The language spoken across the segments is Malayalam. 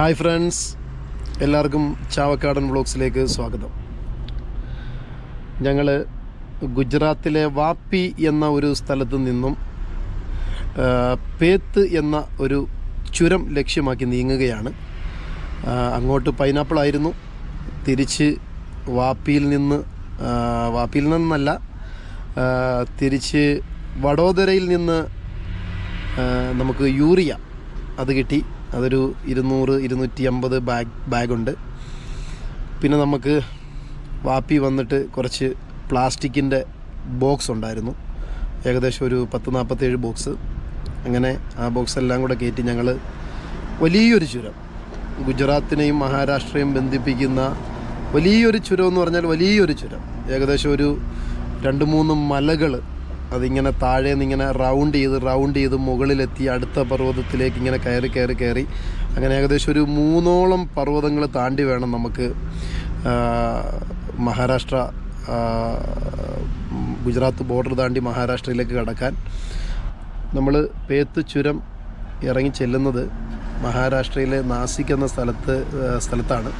Hi friends. എല്ലാവർക്കും ചാവക്കാടൻ വ്ളോഗ്സിലേക്ക് സ്വാഗതം. ഞങ്ങൾ ഗുജറാത്തിലെ വാപ്പി എന്ന ഒരു സ്ഥലത്ത് നിന്നും പേത്ത് എന്ന ഒരു ചുരം ലക്ഷ്യമാക്കി നീങ്ങുകയാണ്. അങ്ങോട്ട് പൈനാപ്പിൾ ആയിരുന്നു. തിരിച്ച് വാപ്പിയിൽ നിന്ന് വാപ്പിയിൽ നിന്നല്ല തിരിച്ച് വഡോദരയിൽ നിന്ന് നമുക്ക് യൂറിയ അത് കിട്ടി. അതൊരു ഇരുന്നൂറ് ഇരുന്നൂറ്റി അമ്പത് ബാഗ് ബാഗുണ്ട്. പിന്നെ നമുക്ക് വാപ്പി വന്നിട്ട് കുറച്ച് പ്ലാസ്റ്റിക്കിന്റെ ബോക്സ് ഉണ്ടായിരുന്നു. ഏകദേശം ഒരു പത്ത് നാൽപ്പത്തേഴ് ബോക്സ്. അങ്ങനെ ആ ബോക്സ് എല്ലാം കൂടെ കയറ്റി ഞങ്ങൾ വലിയൊരു ചുരം. ഗുജറാത്തിനെയും മഹാരാഷ്ട്രയും ബന്ധിപ്പിക്കുന്ന വലിയൊരു ചുരം എന്ന് പറഞ്ഞാൽ വലിയൊരു ചുരം. ഏകദേശം ഒരു രണ്ട് മൂന്ന് മലകൾ അതിങ്ങനെ താഴെ നിന്ന് ഇങ്ങനെ റൗണ്ട് ചെയ്ത് റൗണ്ട് ചെയ്ത് മുകളിലെത്തി അടുത്ത പർവതത്തിലേക്ക് ഇങ്ങനെ കയറി കയറി കയറി. അങ്ങനെ ഏകദേശം ഒരു മൂന്നോളം പർവതങ്ങൾ താണ്ടി വേണം നമുക്ക് മഹാരാഷ്ട്ര ഗുജറാത്ത് ബോർഡർ താണ്ടി മഹാരാഷ്ട്രയിലേക്ക് കടക്കാൻ. നമ്മൾ പേത്ത് ചുരം ഇറങ്ങി ചെല്ലുന്നത് മഹാരാഷ്ട്രയിലെ നാസിക് എന്ന സ്ഥലത്ത് സ്ഥലത്താണ്.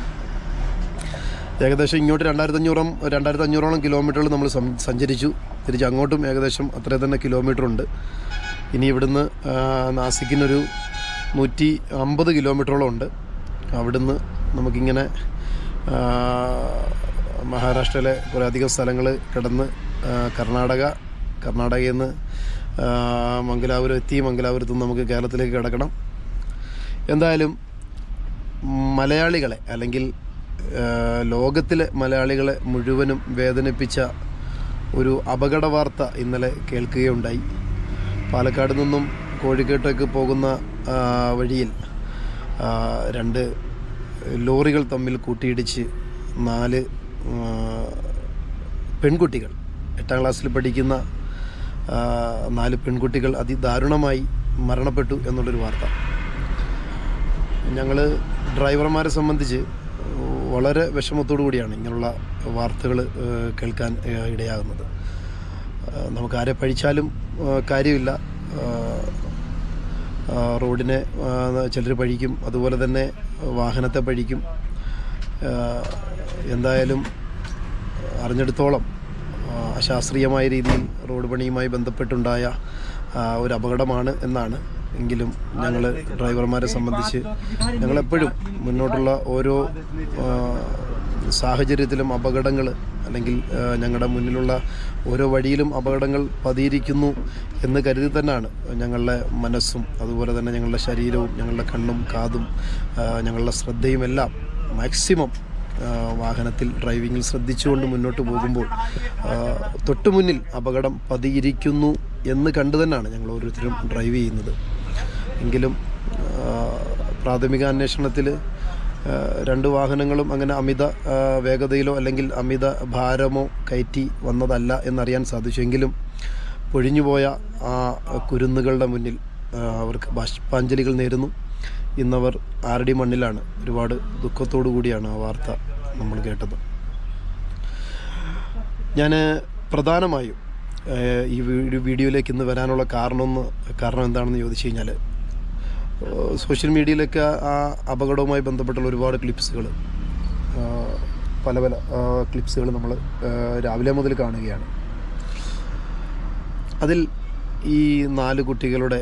ഏകദേശം ഇങ്ങോട്ട് രണ്ടായിരത്തി അഞ്ഞൂറോളം രണ്ടായിരത്തി അഞ്ഞൂറോളം കിലോമീറ്ററുകൾ നമ്മൾ സഞ്ചരിച്ചു. തിരിച്ച് അങ്ങോട്ടും ഏകദേശം അത്ര തന്നെ കിലോമീറ്റർ ഉണ്ട്. ഇനി ഇവിടുന്ന് നാസിക്കിനൊരു നൂറ്റി അമ്പത് കിലോമീറ്ററോളം ഉണ്ട്. അവിടുന്ന് നമുക്കിങ്ങനെ മഹാരാഷ്ട്രയിലെ കുറേ അധികം സ്ഥലങ്ങൾ കിടന്ന് കർണാടക കർണാടകയിൽ നിന്ന് മംഗലാപുരം എത്തി മംഗലാപുരത്ത് നിന്ന് നമുക്ക് കേരളത്തിലേക്ക് കിടക്കണം. എന്തായാലും മലയാളികളെ അല്ലെങ്കിൽ ലോകത്തിലെ മലയാളികളെ മുഴുവനും വേദനിപ്പിച്ച ഒരു അപകട വാർത്ത ഇന്നലെ കേൾക്കുകയുണ്ടായി. പാലക്കാട് നിന്നും കോഴിക്കോട്ടേക്ക് പോകുന്ന വഴിയിൽ രണ്ട് ലോറികൾ തമ്മിൽ കൂട്ടിയിടിച്ച് നാല് പെൺകുട്ടികൾ എട്ടാം ക്ലാസ്സിൽ പഠിക്കുന്ന നാല് പെൺകുട്ടികൾ അതിദാരുണമായി മരണപ്പെട്ടു എന്നുള്ളൊരു വാർത്ത. ഞങ്ങൾ ഡ്രൈവർമാരെ സംബന്ധിച്ച് വളരെ വിഷമത്തോടു കൂടിയാണ് ഇങ്ങനെയുള്ള വാർത്തകൾ കേൾക്കാൻ ഇടയാകുന്നത്. നമുക്ക് ആരെ പഴിച്ചാലും കാര്യമില്ല. റോഡിനെ ചിലർ പഴിക്കും അതുപോലെ തന്നെ വാഹനത്തെ പഴിക്കും. എന്തായാലും അറിഞ്ഞെടുത്തോളം അശാസ്ത്രീയമായ രീതിയിൽ റോഡ് പണിയുമായി ബന്ധപ്പെട്ടുണ്ടായ ഒരു അപകടമാണ് എന്നാണ് എങ്കിലും ഞങ്ങൾ ഡ്രൈവർമാരെ സംബന്ധിച്ച് ഞങ്ങളെപ്പോഴും മുന്നോട്ടുള്ള ഓരോ സാഹചര്യത്തിലും അപകടങ്ങൾ അല്ലെങ്കിൽ ഞങ്ങളുടെ മുന്നിലുള്ള ഓരോ വഴിയിലും അപകടങ്ങൾ പതിയിരിക്കുന്നു എന്ന് കരുതി തന്നെയാണ് ഞങ്ങളുടെ മനസ്സും അതുപോലെ തന്നെ ഞങ്ങളുടെ ശരീരവും ഞങ്ങളുടെ കണ്ണും കാതും ഞങ്ങളുടെ ശ്രദ്ധയും എല്ലാം മാക്സിമം വാഹനത്തിൽ ഡ്രൈവിങ്ങിൽ ശ്രദ്ധിച്ചുകൊണ്ട് മുന്നോട്ട് പോകുമ്പോൾ തൊട്ടുമുന്നിൽ തൊട്ടു മുന്നിൽ അപകടം പതിയിരിക്കുന്നു എന്ന് കണ്ടു തന്നെയാണ് ഞങ്ങൾ ഓരോരുത്തരും ഡ്രൈവ് ചെയ്യുന്നത്. എങ്കിലും പ്രാഥമിക അന്വേഷണത്തിൽ രണ്ട് വാഹനങ്ങളും അങ്ങനെ അമിത വേഗതയിലോ അല്ലെങ്കിൽ അമിത ഭാരമോ കയറ്റി വന്നതല്ല എന്നറിയാൻ സാധിച്ചു. എങ്കിലും പൊഴിഞ്ഞുപോയ ആ കുരുന്നുകളുടെ മുന്നിൽ അവർക്ക് ബാഷ്പാഞ്ജലികൾ നേരുന്നു. ഇന്നവർ ആരടി മണ്ണിലാണ്. ഒരുപാട് ദുഃഖത്തോടു കൂടിയാണ് ആ വാർത്ത നമ്മൾ കേട്ടത്. ഞാൻ പ്രധാനമായും ഈ വീഡിയോയിലേക്ക് ഇന്ന് വരാനുള്ള കാരണമെന്ന് കാരണം എന്താണെന്ന് ചോദിച്ചു കഴിഞ്ഞാൽ സോഷ്യൽ മീഡിയയിലൊക്കെ ആ അപകടവുമായി ബന്ധപ്പെട്ടുള്ള ഒരുപാട് ക്ലിപ്സുകൾ പല പല ക്ലിപ്സുകൾ നമ്മൾ രാവിലെ മുതൽ കാണുകയാണ്. അതിൽ ഈ നാല് കുട്ടികളുടെ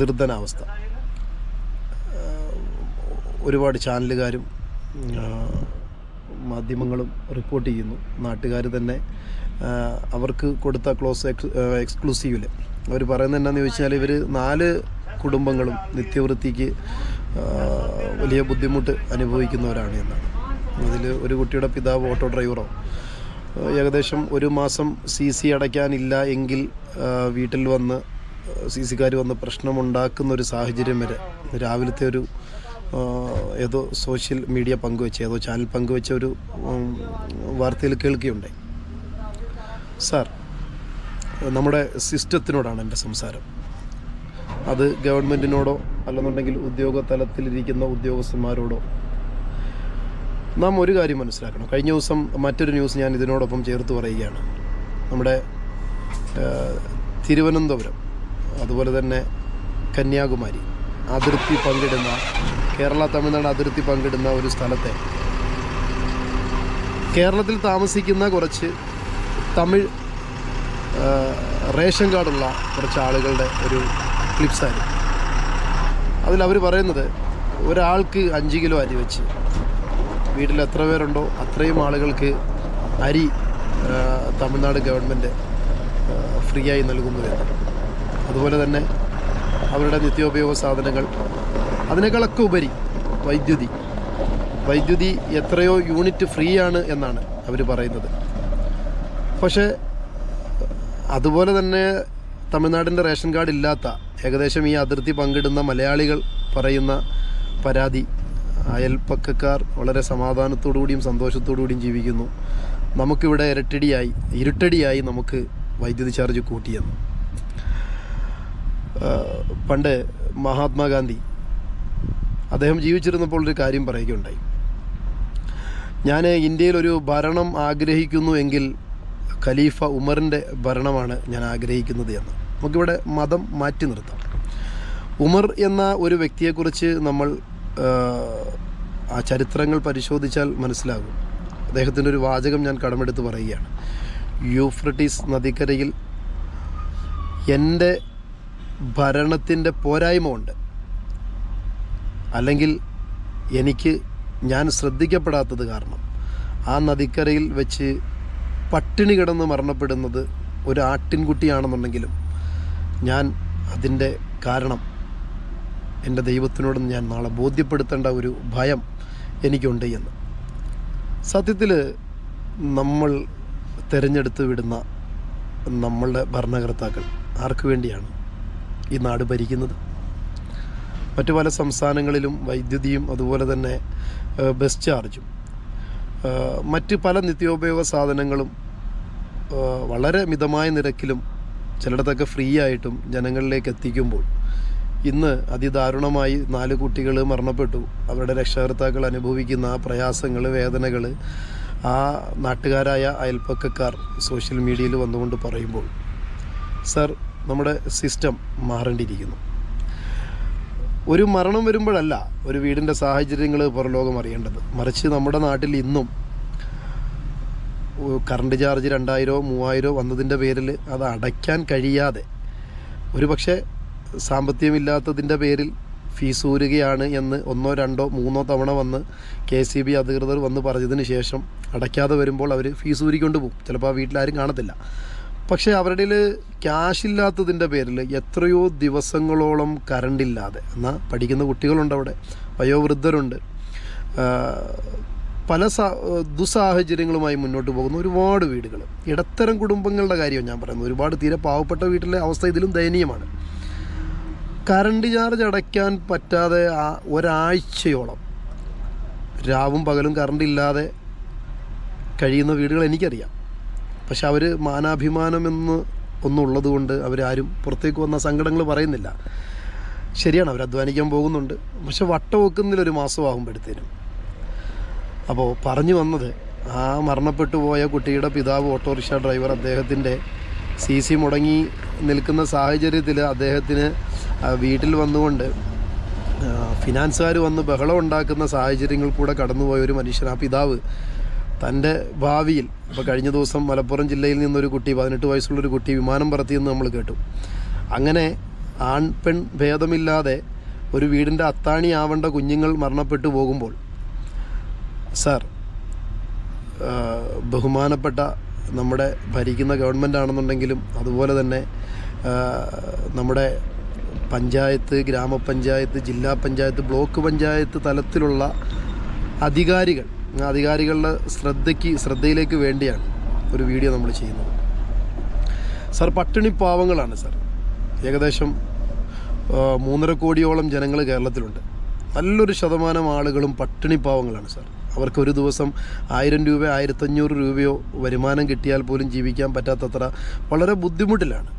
നിർദ്ധനാവസ്ഥ ഒരുപാട് ചാനലുകാരും മാധ്യമങ്ങളും റിപ്പോർട്ട് ചെയ്യുന്നു. നാട്ടുകാർ തന്നെ അവർക്ക് കൊടുത്ത ക്ലോസ് എക്സ് എക്സ്ക്ലൂസീവിൽ അവർ പറയുന്നത് എന്താണെന്ന് ചോദിച്ചാൽ ഇവർ നാല് കുടുംബങ്ങളും നിത്യവൃത്തിക്ക് വലിയ ബുദ്ധിമുട്ട് അനുഭവിക്കുന്നവരാണ് എന്നാണ്. അതിൽ ഒരു കുട്ടിയുടെ പിതാവ് ഓട്ടോ ഡ്രൈവറോ ഏകദേശം ഒരു മാസം സി സി അടയ്ക്കാനില്ല എങ്കിൽ വീട്ടിൽ വന്ന് സി സിക്കാർ വന്ന് പ്രശ്നമുണ്ടാക്കുന്ന ഒരു സാഹചര്യം വരെ രാവിലത്തെ ഒരു ഏതോ സോഷ്യൽ മീഡിയ പങ്കുവെച്ച ഏതോ ചാനൽ പങ്കുവെച്ച ഒരു വാർത്തയിൽ കേൾക്കുകയുണ്ടായി. സാർ നമ്മുടെ സിസ്റ്റത്തിനോടാണ് എന്റെ സംസാരം. അത് ഗവൺമെന്റിനോടോ അല്ലെന്നുണ്ടെങ്കിൽ ഉദ്യോഗ തലത്തിലിരിക്കുന്ന ഉദ്യോഗസ്ഥന്മാരോടോ. നാം ഒരു കാര്യം മനസ്സിലാക്കണം. കഴിഞ്ഞ ദിവസം മറ്റൊരു ന്യൂസ് ഞാൻ ഇതിനോടൊപ്പം ചേർത്ത് പറയുകയാണ്. നമ്മുടെ തിരുവനന്തപുരം അതുപോലെ തന്നെ കന്യാകുമാരി അതിർത്തി പങ്കിടുന്ന കേരള തമിഴ്നാട് അതിർത്തി പങ്കിടുന്ന ഒരു സ്ഥലത്തെ കേരളത്തിൽ താമസിക്കുന്ന കുറച്ച് തമിഴ് റേഷൻ കാർഡുള്ള കുറച്ച് ആളുകളുടെ ഒരു ക്ലിപ്സായിരുന്നു അവർ പറയുന്നത് ഒരാൾക്ക് അഞ്ച് കിലോ അരി വെച്ച് വീട്ടിൽ എത്ര പേരുണ്ടോ അത്രയും ആളുകൾക്ക് അരി തമിഴ്നാട് ഗവൺമെന്റ് ഫ്രീ ആയി നൽകുന്നു അതുപോലെ തന്നെ അവരുടെ നിത്യോപയോഗ സാധനങ്ങൾ അതിനേക്കാളൊക്കെ ഉപരി വൈദ്യുതി. വൈദ്യുതി എത്രയോ യൂണിറ്റ് ഫ്രീ ആണ് എന്നാണ് അവർ പറയുന്നത്. പക്ഷേ അതുപോലെ തന്നെ തമിഴ്നാടിന്റെ റേഷൻ കാർഡ് ഇല്ലാത്ത ഏകദേശം ഈ അതിർത്തി പങ്കിടുന്ന മലയാളികൾ പറയുന്ന പരാതി അയൽപ്പക്കക്കാർ വളരെ സമാധാനത്തോടു കൂടിയും സന്തോഷത്തോടു കൂടിയും ജീവിക്കുന്നു. നമുക്കിവിടെ ഇരട്ടടിയായി ഇരുട്ടടിയായി നമുക്ക് വൈദ്യുതി ചാർജ് കൂട്ടിയെന്ന്. പണ്ട് മഹാത്മാഗാന്ധി അദ്ദേഹം ജീവിച്ചിരുന്നപ്പോൾ ഒരു കാര്യം പറയുകയുണ്ടായി. ഞാൻ ഇന്ത്യയിലൊരു ഭരണം ആഗ്രഹിക്കുന്നു എങ്കിൽ ഖലീഫ ഉമറിന്റെ ഭരണമാണ് ഞാൻ ആഗ്രഹിക്കുന്നത് എന്ന്. നമുക്കിവിടെ മതം മാറ്റി നിർത്താം. ഉമർ എന്ന ഒരു വ്യക്തിയെക്കുറിച്ച് നമ്മൾ ആ, ചരിത്രങ്ങൾ പരിശോധിച്ചാൽ മനസ്സിലാകും. അദ്ദേഹത്തിന്റെ ഒരു വാചകം ഞാൻ കടമെടുത്ത് പറയുകയാണ്. യൂഫ്രട്ടീസ് നദിക്കരയിൽ എന്റെ ഭരണത്തിന്റെ പോരായ്മ ഉണ്ട്. അല്ലെങ്കിൽ എനിക്ക് ഞാൻ ശ്രദ്ധിക്കപ്പെടാത്തത് കാരണം ആ നദിക്കരയിൽ വെച്ച് പട്ടിണി കിടന്ന് മരണപ്പെടുന്നത് ഒരു ആട്ടിൻകുട്ടിയാണെന്നുണ്ടെങ്കിലും ഞാൻ അതിന്റെ കാരണം എന്റെ ദൈവത്തിനോട് ഞാൻ നാളെ ബോധ്യപ്പെടുത്തേണ്ട ഒരു ഭയം എനിക്കുണ്ട് എന്ന്. സത്യത്തിൽ നമ്മൾ തിരഞ്ഞെടുത്ത് വിടുന്ന നമ്മളുടെ ഭരണകർത്താക്കൾ ആർക്കു വേണ്ടിയാണ് ഈ നാട് ഭരിക്കുന്നത്? മറ്റു പല സംസ്ഥാനങ്ങളിലും വൈദ്യുതിയും അതുപോലെ തന്നെ ബസ് ചാർജും മറ്റ് പല നിത്യോപയോഗ സാധനങ്ങളും വളരെ മിതമായ നിരക്കിലും ചിലയിടത്തൊക്കെ ഫ്രീ ആയിട്ടും ജനങ്ങളിലേക്ക് എത്തിക്കുമ്പോൾ ഇന്ന് അതിദാരുണമായി നാല് കുട്ടികൾ മരണപ്പെട്ടു. അവരുടെ രക്ഷകർത്താക്കൾ അനുഭവിക്കുന്ന ആ പ്രയാസങ്ങൾ വേദനകൾ ആ നാട്ടുകാരായ അയൽപ്പക്കക്കാർ സോഷ്യൽ മീഡിയയിൽ വന്നുകൊണ്ട് പറയുമ്പോൾ സർ നമ്മുടെ സിസ്റ്റം മാറേണ്ടിയിരിക്കുന്നു. ഒരു മരണം വരുമ്പോഴല്ല ഒരു വീടിന്റെ സാഹചര്യങ്ങൾ പുറലോകം അറിയേണ്ടത്. മറിച്ച് നമ്മുടെ നാട്ടിൽ ഇന്നും കറണ്ട് ചാർജ് രണ്ടായിരമോ മൂവായിരമോ വന്നതിന്റെ പേരിൽ അത് അടയ്ക്കാൻ കഴിയാതെ. ഒരു പക്ഷേ സാമ്പത്തികമില്ലാത്തതിന്റെ പേരിൽ ഫീസ് ഊരുകയാണ് എന്ന് ഒന്നോ രണ്ടോ മൂന്നോ തവണ വന്ന് കെ സി ബി അധികൃതർ വന്ന് പറഞ്ഞതിന് ശേഷം അടയ്ക്കാതെ വരുമ്പോൾ അവർ ഫീസ് ഊരിക്കൊണ്ട് പോകും. ചിലപ്പോൾ ആ വീട്ടിലാരും കാണത്തില്ല. പക്ഷേ അവരുടെ ക്യാഷ് ഇല്ലാത്തതിന്റെ പേരിൽ എത്രയോ ദിവസങ്ങളോളം കറണ്ടില്ലാതെ എന്നാൽ പഠിക്കുന്ന കുട്ടികളുണ്ട് അവിടെ വയോവൃദ്ധരുണ്ട്. പല ദുസ്സാഹചര്യങ്ങളുമായി മുന്നോട്ട് പോകുന്ന ഒരുപാട് വീടുകൾ. ഇടത്തരം കുടുംബങ്ങളുടെ കാര്യമാണ് ഞാൻ പറയുന്നത്. ഒരുപാട് തീരെ പാവപ്പെട്ട വീട്ടിലെ അവസ്ഥ ഇതിലും ദയനീയമാണ്. കറണ്ട് ചാർജ് അടയ്ക്കാൻ പറ്റാതെ ഒരാഴ്ചയോളം രാവും പകലും കറണ്ട് ഇല്ലാതെ കഴിയുന്ന വീടുകൾ എനിക്കറിയാം. പക്ഷെ അവർ മാനാഭിമാനം എന്ന് ഒന്നുള്ളത് കൊണ്ട് അവരാരും പുറത്തേക്ക് വന്ന സങ്കടങ്ങൾ പറയുന്നില്ല. ശരിയാണ് അവർ അധ്വാനിക്കാൻ പോകുന്നുണ്ട്. പക്ഷെ വട്ട വെക്കുന്നില്ല ഒരു മാസമാകുമ്പോഴത്തേനും അപ്പോൾ പറഞ്ഞു വന്നത് ആ മരണപ്പെട്ടു പോയ കുട്ടിയുടെ പിതാവ് ഓട്ടോറിക്ഷ ഡ്രൈവർ അദ്ദേഹത്തിന്റെ സി സി മുടങ്ങി നിൽക്കുന്ന സാഹചര്യത്തിൽ അദ്ദേഹത്തിന് വീട്ടിൽ വന്നുകൊണ്ട് ഫിനാൻസുകാർ വന്ന് ബഹളം ഉണ്ടാക്കുന്ന സാഹചര്യങ്ങൾ കൂടെ കടന്നുപോയ ഒരു മനുഷ്യൻ ആ പിതാവ് തന്റെ ഭാവിയിൽ ഇപ്പോൾ കഴിഞ്ഞ ദിവസം മലപ്പുറം ജില്ലയിൽ നിന്നൊരു കുട്ടി പതിനെട്ട് വയസ്സുള്ളൊരു കുട്ടി വിമാനം പറത്തിയെന്ന് നമ്മൾ കേട്ടു. അങ്ങനെ ആൺ പെൺ ഭേദമില്ലാതെ ഒരു വീടിന്റെ അത്താണി ആവേണ്ട കുഞ്ഞുങ്ങൾ മരണപ്പെട്ടു പോകുമ്പോൾ സാർ ബഹുമാനപ്പെട്ട നമ്മുടെ ഭരിക്കുന്ന ഗവൺമെന്റ് ആണെന്നുണ്ടെങ്കിലും അതുപോലെ തന്നെ നമ്മുടെ പഞ്ചായത്ത് ഗ്രാമപഞ്ചായത്ത് ജില്ലാ പഞ്ചായത്ത് ബ്ലോക്ക് പഞ്ചായത്ത് തലത്തിലുള്ള അധികാരികൾ അധികാരികളുടെ ശ്രദ്ധയ്ക്ക് ശ്രദ്ധയിലേക്ക് വേണ്ടിയാണ് ഒരു വീഡിയോ നമ്മൾ ചെയ്യുന്നത്. സാർ പട്ടിണി പാവങ്ങളാണ് സാർ. ഏകദേശം മൂന്നര കോടിയോളം ജനങ്ങൾ കേരളത്തിലുണ്ട്. നല്ലൊരു ശതമാനം ആളുകളും പട്ടിണി പാവങ്ങളാണ് സാർ. അവർക്ക് ഒരു ദിവസം ആയിരം രൂപ ആയിരത്തഞ്ഞൂറ് രൂപയോ വരുമാനം കിട്ടിയാൽ പോലും ജീവിക്കാൻ പറ്റാത്തത്ര വളരെ ബുദ്ധിമുട്ടിലാണ്.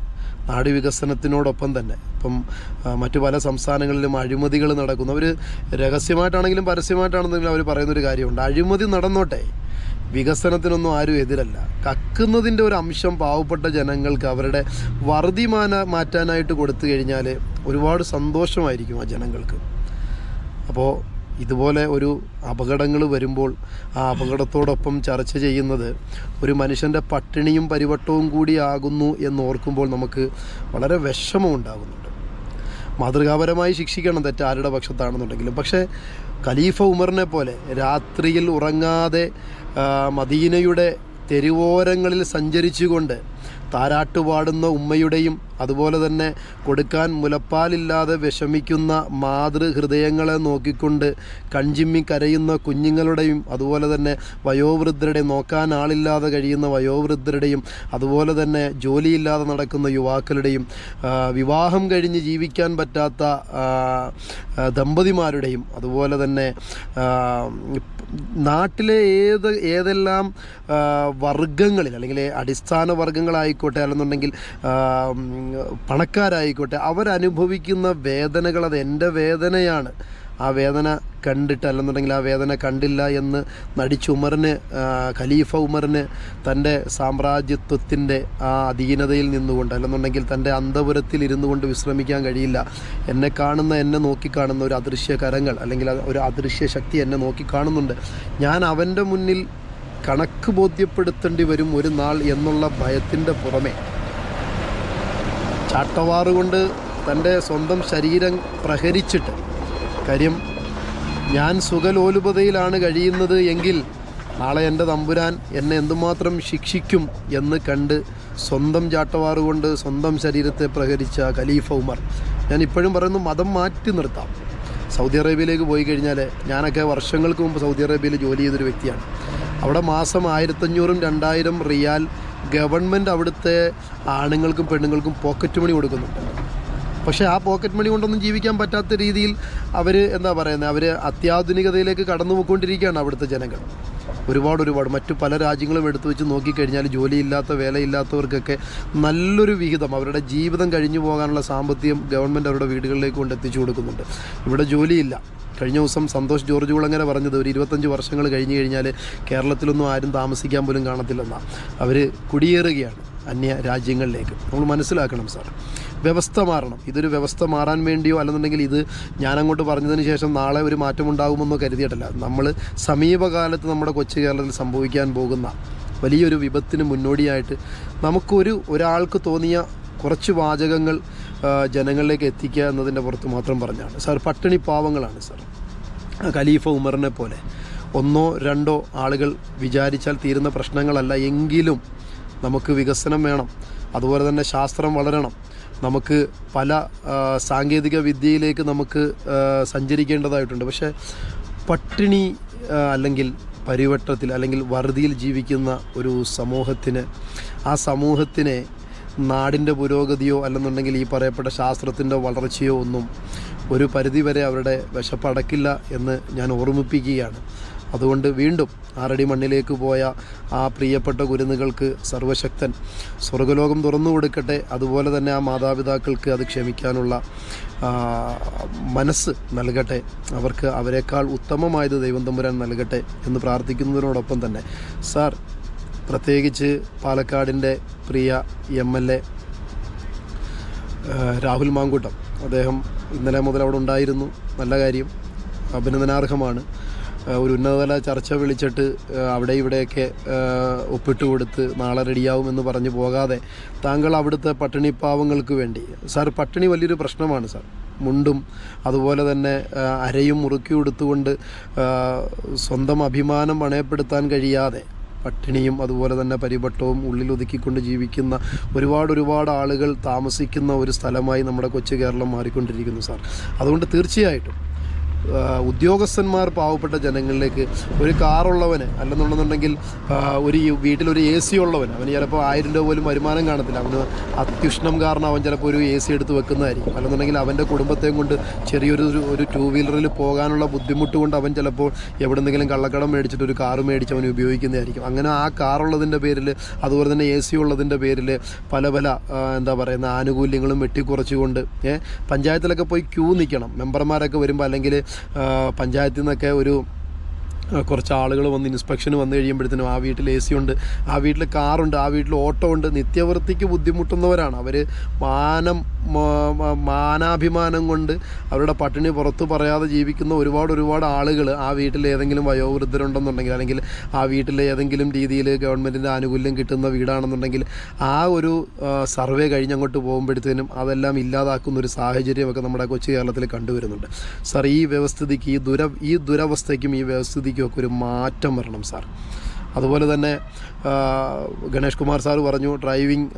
നാട് വികസനത്തിനോടൊപ്പം തന്നെ. ഇപ്പം മറ്റു പല സംസ്ഥാനങ്ങളിലും അഴിമതികൾ നടക്കുന്നു. അവർ രഹസ്യമായിട്ടാണെങ്കിലും പരസ്യമായിട്ടാണെന്നെങ്കിലും അവർ പറയുന്നൊരു കാര്യമുണ്ട്. അഴിമതി നടന്നോട്ടെ. വികസനത്തിനൊന്നും ആരും എതിരല്ല. കക്കുന്നതിന്റെ ഒരു അംശം പാവപ്പെട്ട ജനങ്ങൾക്ക് അവരുടെ വർദ്ധിമാന മാറ്റാനായിട്ട് കൊടുത്തു കഴിഞ്ഞാൽ ഒരുപാട് സന്തോഷമായിരിക്കും ആ ജനങ്ങൾക്ക്. അപ്പോൾ ഇതുപോലെ ഒരു അപകടങ്ങൾ വരുമ്പോൾ ആ അപകടത്തോടൊപ്പം ചർച്ച ചെയ്യുന്നത് ഒരു മനുഷ്യന്റെ പട്ടിണിയും പരിവട്ടവും കൂടിയാകുന്നു എന്നോർക്കുമ്പോൾ നമുക്ക് വളരെ വിഷമം ഉണ്ടാകുന്നുണ്ട്. മാതൃകാപരമായി ശിക്ഷിക്കണം തെറ്റ് ആരുടെ പക്ഷത്താണെന്നുണ്ടെങ്കിലും. പക്ഷേ ഖലീഫ ഉമറിനെ പോലെ രാത്രിയിൽ ഉറങ്ങാതെ മദീനയുടെ തെരുവോരങ്ങളിൽ സഞ്ചരിച്ചുകൊണ്ട് താരാട്ടുപാടുന്ന ഉമ്മയുടെയും അതുപോലെ തന്നെ കൊടുക്കാൻ മുലപ്പാലില്ലാതെ വിഷമിക്കുന്ന മാതൃഹൃദയങ്ങളെ നോക്കിക്കൊണ്ട് കൺചിമ്മി കരയുന്ന കുഞ്ഞുങ്ങളുടെയും അതുപോലെ തന്നെ വയോവൃദ്ധരുടെയും നോക്കാൻ ആളില്ലാതെ കഴിയുന്ന വയോവൃദ്ധരുടെയും അതുപോലെ തന്നെ ജോലിയില്ലാതെ നടക്കുന്ന യുവാക്കളുടെയും വിവാഹം കഴിഞ്ഞ് ജീവിക്കാൻ പറ്റാത്ത ദമ്പതിമാരുടെയും അതുപോലെ തന്നെ നാട്ടിലെ ഏത് ഏതെല്ലാം വർഗങ്ങളിൽ അല്ലെങ്കിൽ അടിസ്ഥാന വർഗങ്ങളായിക്കോട്ടെ അല്ലെന്നുണ്ടെങ്കിൽ പണക്കാരായിക്കോട്ടെ അവരനുഭവിക്കുന്ന വേദനകൾ അത് എന്റെ വേദനയാണ്. ആ വേദന കണ്ടിട്ട് അല്ലെന്നുണ്ടെങ്കിൽ ആ വേദന കണ്ടില്ല എന്ന് നടിച്ച ഉമറിന് ഖലീഫ ഉമറിന് തന്റെ സാമ്രാജ്യത്വത്തിന്റെ ആ അധീനതയിൽ നിന്നുകൊണ്ട് അല്ലെന്നുണ്ടെങ്കിൽ തന്റെ അന്തപുരത്തിൽ ഇരുന്നു കൊണ്ട് വിശ്രമിക്കാൻ കഴിയില്ല. എന്നെ കാണുന്ന എന്നെ നോക്കിക്കാണുന്ന ഒരു അദൃശ്യ കരങ്ങൾ അല്ലെങ്കിൽ ഒരു അദൃശ്യ ശക്തി എന്നെ നോക്കിക്കാണുന്നുണ്ട്. ഞാൻ അവന്റെ മുന്നിൽ കണക്ക് ബോധ്യപ്പെടുത്തേണ്ടി വരും ഒരു നാൾ എന്നുള്ള ഭയത്തിന്റെ പുറമെ. ചാട്ടവാറുകൊണ്ട് തന്റെ സ്വന്തം ശരീരം പ്രഹരിച്ചിട്ട് കാര്യം ഞാൻ സുഖലോലുപതയിലാണ് കഴിയുന്നത് എങ്കിൽ നാളെ എന്റെ തമ്പുരാൻ എന്നെ എന്തുമാത്രം ശിക്ഷിക്കും എന്ന് കണ്ട് സ്വന്തം ചാട്ടവാറുകൊണ്ട് സ്വന്തം ശരീരത്തെ പ്രഹരിച്ച ഖലീഫ ഉമർ. ഞാൻ ഇപ്പോഴും പറയുന്നു മതം മാറ്റി നിർത്താം. സൗദി അറേബ്യയിലേക്ക് പോയി കഴിഞ്ഞാൽ ഞാനൊക്കെ വർഷങ്ങൾക്ക് മുമ്പ് സൗദി അറേബ്യയിൽ ജോലി ചെയ്തൊരു വ്യക്തിയാണ്. അവിടെ മാസം ആയിരത്തഞ്ഞൂറും രണ്ടായിരം റിയാൽ ഗവൺമെന്റ് അവിടുത്തെ ആണുങ്ങൾക്കും പെണ്ണുങ്ങൾക്കും പോക്കറ്റ് മണി കൊടുക്കുന്നുണ്ട്. പക്ഷേ ആ പോക്കറ്റ് മണി കൊണ്ടൊന്നും ജീവിക്കാൻ പറ്റാത്ത രീതിയിൽ അവർ എന്താ പറയുന്നത് അവർ അത്യാധുനികതയിലേക്ക് കടന്നു പോയിക്കൊണ്ടിരിക്കുകയാണ് അവിടുത്തെ ജനങ്ങൾ. ഒരുപാട് ഒരുപാട് മറ്റു പല രാജ്യങ്ങളും എടുത്തു വെച്ച് നോക്കിക്കഴിഞ്ഞാൽ ജോലിയില്ലാത്ത വേലയില്ലാത്തവർക്കൊക്കെ നല്ലൊരു വിഹിതം അവരുടെ ജീവിതം കഴിഞ്ഞു പോകാനുള്ള സാമ്പത്തികം ഗവൺമെന്റ് അവരുടെ വീടുകളിലേക്ക് കൊണ്ട് എത്തിച്ചു കൊടുക്കുന്നുണ്ട്. ഇവിടെ ജോലിയില്ല. കഴിഞ്ഞ ദിവസം സന്തോഷ് ജോർജ് കുളങ്ങര പറഞ്ഞത് ഒരു ഇരുപത്തഞ്ച് വർഷങ്ങൾ കഴിഞ്ഞു കഴിഞ്ഞാൽ കേരളത്തിലൊന്നും ആരും താമസിക്കാൻ പോലും കാണത്തില്ലെന്നാണ് അവർ കുടിയേറുകയാണ് അന്യ രാജ്യങ്ങളിലേക്ക്. നമ്മൾ മനസ്സിലാക്കണം സാർ. വ്യവസ്ഥ മാറണം. ഇതൊരു വ്യവസ്ഥ മാറാൻ വേണ്ടിയോ അല്ലെന്നുണ്ടെങ്കിൽ ഇത് ഞാനങ്ങോട്ട് പറഞ്ഞതിന് ശേഷം നാളെ ഒരു മാറ്റമുണ്ടാകുമെന്നോ കരുതിയിട്ടല്ല. നമ്മൾ സമീപകാലത്ത് നമ്മുടെ കൊച്ചു കേരളത്തിൽ സംഭവിക്കാൻ പോകുന്ന വലിയൊരു വിപത്തിന് മുന്നോടിയായിട്ട് നമുക്കൊരു ഒരാൾക്ക് തോന്നിയ കുറച്ച് വാചകങ്ങൾ ജനങ്ങളിലേക്ക് എത്തിക്കുക എന്നതിന്റെ പുറത്ത് മാത്രം പറഞ്ഞാണ്. സാർ പട്ടിണി പാവങ്ങളാണ് സാർ. ഖലീഫ ഉമറിനെ പോലെ ഒന്നോ രണ്ടോ ആളുകൾ വിചാരിച്ചാൽ തീരുന്ന പ്രശ്നങ്ങളല്ല എങ്കിലും നമുക്ക് വികസനം വേണം. അതുപോലെ തന്നെ ശാസ്ത്രം വളരണം. നമുക്ക് പല സാങ്കേതിക വിദ്യയിലേക്ക് നമുക്ക് സഞ്ചരിക്കേണ്ടതായിട്ടുണ്ട്. പക്ഷേ പട്ടിണി അല്ലെങ്കിൽ പരിവട്ടത്തിൽ അല്ലെങ്കിൽ വറുതിയിൽ ജീവിക്കുന്ന ഒരു സമൂഹത്തിന് ആ സമൂഹത്തിനെ നാടിന്റെ പുരോഗതിയോ അല്ലെന്നുണ്ടെങ്കിൽ ഈ പറയപ്പെട്ട ശാസ്ത്രത്തിന്റെ വളർച്ചയോ ഒന്നും ഒരു പരിധിവരെ അവരുടെ വിശപ്പടക്കില്ല എന്ന് ഞാൻ ഓർമ്മിപ്പിക്കുകയാണ്. അതുകൊണ്ട് വീണ്ടും ആറടി മണ്ണിലേക്ക് പോയ ആ പ്രിയപ്പെട്ട കുരുന്നുകൾക്ക് സർവശക്തൻ സ്വർഗലോകം തുറന്നു കൊടുക്കട്ടെ. അതുപോലെ തന്നെ ആ മാതാപിതാക്കൾക്ക് അത് ക്ഷമിക്കാനുള്ള മനസ്സ് നൽകട്ടെ. അവർക്ക് അവരെക്കാൾ ഉത്തമമായത് ദൈവം തമ്പുരാൻ നൽകട്ടെ എന്ന് പ്രാർത്ഥിക്കുന്നതിനോടൊപ്പം തന്നെ. സാർ പ്രത്യേകിച്ച് പാലക്കാടിന്റെ പ്രിയ M L A Rahul Mankoottam. അദ്ദേഹം ഇന്നലെ മുതൽ അവിടെ ഉണ്ടായിരുന്നു. നല്ല കാര്യം. അഭിനന്ദനാർഹമാണ്. ഒരു ഉന്നതതല ചർച്ച വിളിച്ചിട്ട് അവിടെ ഇവിടെയൊക്കെ ഒപ്പിട്ട് കൊടുത്ത് നാളെ റെഡിയാവുമെന്ന് പറഞ്ഞു പോകാതെ താങ്കൾ അവിടുത്തെ പട്ടിണി പാവങ്ങൾക്ക് വേണ്ടി. സാർ പട്ടിണി വലിയൊരു പ്രശ്നമാണ് സാർ. മുണ്ടും അതുപോലെ തന്നെ അരയും മുറുക്കി കൊടുത്തുകൊണ്ട് സ്വന്തം അഭിമാനം പണയപ്പെടുത്താൻ കഴിയാതെ പട്ടിണിയും അതുപോലെ തന്നെ പരിപട്ടവും ഉള്ളിലൊതുക്കിക്കൊണ്ട് ജീവിക്കുന്ന ഒരുപാട് ഒരുപാട് ആളുകൾ താമസിക്കുന്ന ഒരു സ്ഥലമായി നമ്മുടെ കൊച്ചു കേരളം മാറിക്കൊണ്ടിരിക്കുന്നു സാർ. അതുകൊണ്ട് തീർച്ചയായിട്ടും ഉദ്യോഗസ്ഥന്മാർ പാവപ്പെട്ട ജനങ്ങളിലേക്ക് ഒരു കാറുള്ളവന് അല്ലെന്നുണ്ടെന്നുണ്ടെങ്കിൽ ഒരു വീട്ടിലൊരു എ സി ഉള്ളവൻ അവന് ചിലപ്പോൾ ആയിരം രൂപ പോലും വരുമാനം കാണത്തില്ല. അവന് അത്യുഷ്ണം കാരണം അവൻ ചിലപ്പോൾ ഒരു എ സി എടുത്ത് വെക്കുന്നതായിരിക്കും. അല്ലെന്നുണ്ടെങ്കിൽ അവന്റെ കുടുംബത്തെയും കൊണ്ട് ചെറിയൊരു ഒരു- ടൂ വീലറിൽ പോകാനുള്ള ബുദ്ധിമുട്ട് കൊണ്ട് അവൻ ചിലപ്പോൾ എവിടെന്നെങ്കിലും കള്ളക്കടം മേടിച്ചിട്ട് ഒരു കാറ് മേടിച്ച് അവൻ ഉപയോഗിക്കുന്നതായിരിക്കും. അങ്ങനെ ആ കാറുള്ളതിന്റെ പേരിൽ അതുപോലെ തന്നെ എ സി ഉള്ളതിന്റെ പേരിൽ പല പല എന്താ പറയുന്ന ആനുകൂല്യങ്ങളും വെട്ടിക്കുറച്ചുകൊണ്ട് പഞ്ചായത്തിലൊക്കെ പോയി ക്യൂ നിൽക്കണം മെമ്പർമാരൊക്കെ വരുമ്പോൾ അല്ലെങ്കിൽ പഞ്ചായത്തിൽ നിന്നൊക്കെ ഒരു കുറച്ച് ആളുകൾ വന്ന് ഇൻസ്പെക്ഷന് വന്നു കഴിയുമ്പോഴത്തേനും ആ വീട്ടിൽ എ സി ഉണ്ട്. ആ വീട്ടിൽ കാറുണ്ട് ആ വീട്ടിൽ ഓട്ടോ ഉണ്ട്. നിത്യവൃത്തിക്ക് ബുദ്ധിമുട്ടുന്നവരാണ്. അവർ മാനം മാനാഭിമാനം കൊണ്ട് അവരുടെ പട്ടിണി പുറത്തു പറയാതെ ജീവിക്കുന്ന ഒരുപാട് ഒരുപാട് ആളുകൾ ആ വീട്ടിൽ ഏതെങ്കിലും വയോവൃദ്ധരുണ്ടെന്നുണ്ടെങ്കിൽ അല്ലെങ്കിൽ ആ വീട്ടിൽ ഏതെങ്കിലും രീതിയിൽ ഗവൺമെന്റിന്റെ ആനുകൂല്യം കിട്ടുന്ന വീടാണെന്നുണ്ടെങ്കിൽ ആ ഒരു സർവേ കഴിഞ്ഞങ്ങോട്ട് പോകുമ്പോഴത്തേനും അതെല്ലാം ഇല്ലാതാക്കുന്ന ഒരു സാഹചര്യമൊക്കെ നമ്മുടെ കൊച്ചു കേരളത്തിൽ കണ്ടുവരുന്നുണ്ട്. സാർ ഈ വ്യവസ്ഥിതിക്ക് ഈ ദുര ഈ ദുരവസ്ഥയ്ക്കും ഈ വ്യവസ്ഥിതിക്കും ഒക്കെ ഒരു മാറ്റം വരണം സാർ. അതുപോലെ തന്നെ ഗണേഷ് കുമാർ സാർ പറഞ്ഞു ഡ്രൈവിംഗ്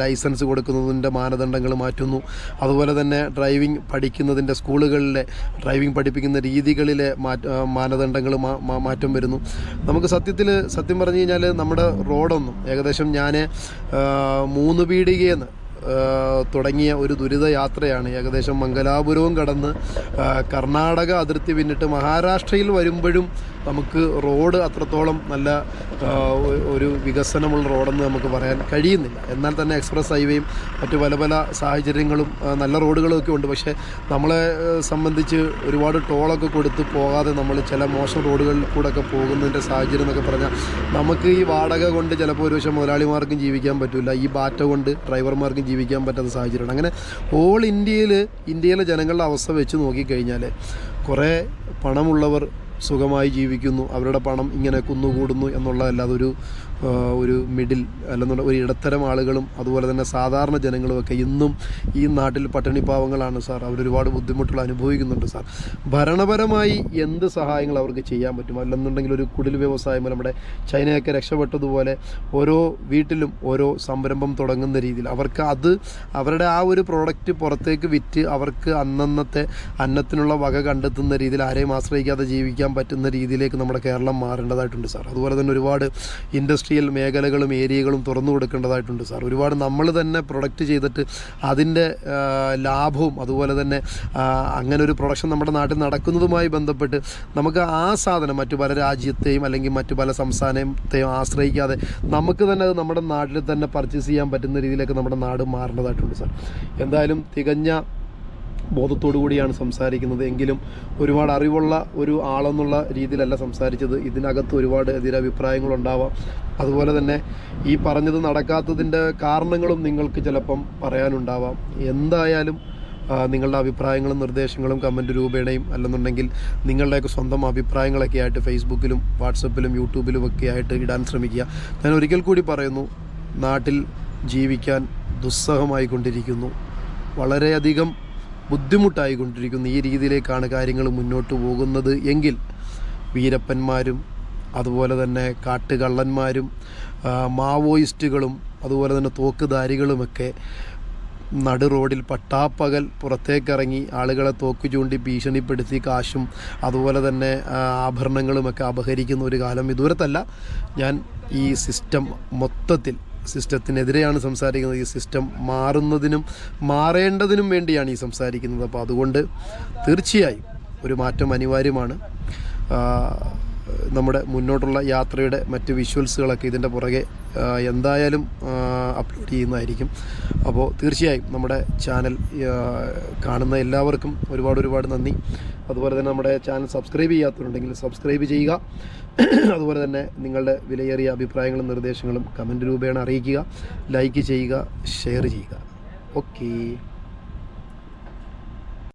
ലൈസൻസ് കൊടുക്കുന്നതിന്റെ മാനദണ്ഡങ്ങൾ മാറ്റുന്നു. അതുപോലെ തന്നെ ഡ്രൈവിംഗ് പഠിക്കുന്നതിന്റെ സ്കൂളുകളിലെ ഡ്രൈവിംഗ് പഠിപ്പിക്കുന്ന രീതികളിലെ മാനദണ്ഡങ്ങൾ മാറ്റം വരുന്നു. നമുക്ക് സത്യത്തിൽ സത്യം പറഞ്ഞു കഴിഞ്ഞാൽ നമ്മുടെ റോഡൊന്നും ഏകദേശം ഞാൻ മൂന്ന് പീടികയെന്ന് തുടങ്ങിയ ഒരു ദുരിതയാത്രയാണ് ഏകദേശം മംഗലാപുരവും കടന്ന് കർണാടക അതിർത്തി പിന്നിട്ട് മഹാരാഷ്ട്രയിൽ വരുമ്പോഴും നമുക്ക് റോഡ് അത്രത്തോളം നല്ല ഒരു വികസനമുള്ള റോഡെന്ന് നമുക്ക് പറയാൻ കഴിയുന്നില്ല. എന്നാൽ തന്നെ എക്സ്പ്രസ് ഹൈവേയും മറ്റു പല പല സാഹചര്യങ്ങളും നല്ല റോഡുകളും ഒക്കെ ഉണ്ട്. പക്ഷേ നമ്മളെ സംബന്ധിച്ച് ഒരുപാട് ടോളൊക്കെ കൊടുത്ത് പോകാതെ നമ്മൾ ചില മോശം റോഡുകളിൽ കൂടെ ഒക്കെ പോകുന്നതിന്റെ സാഹചര്യം എന്നൊക്കെ പറഞ്ഞാൽ നമുക്ക് ഈ വാടക കൊണ്ട് ചിലപ്പോൾ ഒരു പക്ഷേ മുതലാളിമാർക്കും ജീവിക്കാൻ പറ്റില്ല. ഈ ബാറ്റ കൊണ്ട് ഡ്രൈവർമാർക്കും ജീവിക്കാൻ പറ്റാത്ത സാഹചര്യമാണ്. അങ്ങനെ ഓൾ ഇന്ത്യയിൽ ഇന്ത്യയിലെ ജനങ്ങളുടെ അവസ്ഥ വെച്ച് നോക്കിക്കഴിഞ്ഞാൽ കുറേ പണമുള്ളവർ സുഖമായി ജീവിക്കുന്നു. അവരുടെ പണം ഇങ്ങനെ കുന്നുകൂടുന്നു എന്നുള്ളതല്ലാതെ ഒരു ഒരു മിഡിൽ അല്ലെന്നുള്ള ഒരു ഇടത്തരം ആളുകളും അതുപോലെ തന്നെ സാധാരണ ജനങ്ങളുമൊക്കെ ഇന്നും ഈ നാട്ടിൽ പട്ടിണി പാവങ്ങളാണ് സാർ. അവരൊരുപാട് ബുദ്ധിമുട്ടുകൾ അനുഭവിക്കുന്നുണ്ട് സാർ. ഭരണപരമായി എന്ത് സഹായങ്ങൾ അവർക്ക് ചെയ്യാൻ പറ്റും? അല്ലെന്നുണ്ടെങ്കിൽ ഒരു കുടിൽ വ്യവസായം നമ്മുടെ ചൈനയൊക്കെ രക്ഷപ്പെട്ടതുപോലെ ഓരോ വീട്ടിലും ഓരോ സംരംഭം തുടങ്ങുന്ന രീതിയിൽ അവർക്ക് അത് അവരുടെ ആ ഒരു പ്രോഡക്റ്റ് പുറത്തേക്ക് വിറ്റ് അവർക്ക് അന്നന്നത്തെ അന്നത്തിനുള്ള വക കണ്ടെത്തുന്ന രീതിയിൽ ആരെയും ആശ്രയിക്കാതെ ജീവിക്കാൻ പറ്റുന്ന രീതിയിലേക്ക് നമ്മുടെ കേരളം മാറേണ്ടതായിട്ടുണ്ട് സാർ. അതുപോലെ തന്നെ ഒരുപാട് ഇൻഡസ്ട്രിയൽ മേഖലകളും ഏരിയകളും തുറന്നു കൊടുക്കേണ്ടതായിട്ടുണ്ട് സാർ. ഒരുപാട് നമ്മൾ തന്നെ പ്രൊഡക്റ്റ് ചെയ്തിട്ട് അതിന്റെ ലാഭവും അതുപോലെ തന്നെ അങ്ങനെ ഒരു പ്രൊഡക്ഷൻ നമ്മുടെ നാട്ടിൽ നടക്കുന്നതുമായി ബന്ധപ്പെട്ട് നമുക്ക് ആ സാധനം മറ്റു പല രാജ്യത്തെയും അല്ലെങ്കിൽ മറ്റു പല സംസ്ഥാനത്തെയും ആശ്രയിക്കാതെ നമുക്ക് തന്നെ അത് നമ്മുടെ നാട്ടിൽ തന്നെ പർച്ചേസ് ചെയ്യാൻ പറ്റുന്ന രീതിയിലേക്ക് നമ്മുടെ നാട് മാറേണ്ടതായിട്ടുണ്ട് സാർ. എന്തായാലും തികഞ്ഞ ബോധത്തോടു കൂടിയാണ് സംസാരിക്കുന്നത്. എങ്കിലും ഒരുപാട് അറിവുള്ള ഒരു ആളെന്നുള്ള രീതിയിലല്ല സംസാരിച്ചത്. ഇതിനകത്ത് ഒരുപാട് എതിരഭിപ്രായങ്ങളുണ്ടാവാം അതുപോലെ തന്നെ ഈ പറഞ്ഞത് നടക്കാത്തതിന്റെ കാരണങ്ങളും നിങ്ങൾക്ക് ചിലപ്പം പറയാനുണ്ടാവാം. എന്തായാലും നിങ്ങളുടെ അഭിപ്രായങ്ങളും നിർദ്ദേശങ്ങളും കമന്റ് രൂപേണയും അല്ലെന്നുണ്ടെങ്കിൽ നിങ്ങളുടെയൊക്കെ സ്വന്തം അഭിപ്രായങ്ങളൊക്കെ ആയിട്ട് ഫേസ്ബുക്കിലും വാട്സപ്പിലും യൂട്യൂബിലും ഒക്കെ ആയിട്ട് ഇടാൻ ശ്രമിക്കുക. ഞാൻ ഒരിക്കൽ കൂടി പറയുന്നു നാട്ടിൽ ജീവിക്കാൻ ദുസ്സഹമായിക്കൊണ്ടിരിക്കുന്നു. വളരെയധികം ബുദ്ധിമുട്ടായിക്കൊണ്ടിരിക്കുന്നു ഈ രീതിയിലേക്കാണ് കാര്യങ്ങൾ മുന്നോട്ട് പോകുന്നത് എങ്കിൽ വീരപ്പന്മാരും അതുപോലെ തന്നെ കാട്ടുകള്ളന്മാരും മാവോയിസ്റ്റുകളും അതുപോലെ തന്നെ തോക്കുധാരികളുമൊക്കെ നടു റോഡിൽ പട്ടാപ്പകൽ പുറത്തേക്കിറങ്ങി ആളുകളെ തോക്ക് ചൂണ്ടി ഭീഷണിപ്പെടുത്തി കാശും അതുപോലെ തന്നെ ആഭരണങ്ങളുമൊക്കെ അപഹരിക്കുന്ന ഒരു കാലം. ഇതുവരത്തല്ല ഞാൻ ഈ സിസ്റ്റം മൊത്തത്തിൽ സിസ്റ്റത്തിനെതിരെയാണ് സംസാരിക്കുന്നത്. ഈ സിസ്റ്റം മാറുന്നതിനും മാറേണ്ടതിനും വേണ്ടിയാണ് ഈ സംസാരിക്കുന്നത്. അപ്പോൾ അതുകൊണ്ട് തീർച്ചയായും ഒരു മാറ്റം അനിവാര്യമാണ്. നമ്മുടെ മുന്നോട്ടുള്ള യാത്രയുടെ മറ്റ് വിഷ്വൽസുകളൊക്കെ ഇതിന്റെ പുറകെ എന്തായാലും അപ്ലോഡ് ചെയ്യുന്നതായിരിക്കും. അപ്പോൾ തീർച്ചയായും നമ്മുടെ ചാനൽ കാണുന്ന എല്ലാവർക്കും ഒരുപാട് ഒരുപാട് നന്ദി. അതുപോലെ തന്നെ നമ്മുടെ ചാനൽ സബ്സ്ക്രൈബ് ചെയ്യാത്തവരുണ്ടെങ്കിൽ സബ്സ്ക്രൈബ് ചെയ്യുക. അതുപോലെ തന്നെ നിങ്ങളുടെ വിലയേറിയ അഭിപ്രായങ്ങളും നിർദ്ദേശങ്ങളും കമന്റ് രൂപേണ അറിയിക്കുക. ലൈക്ക് ചെയ്യുക ഷെയർ ചെയ്യുക. ഓക്കേ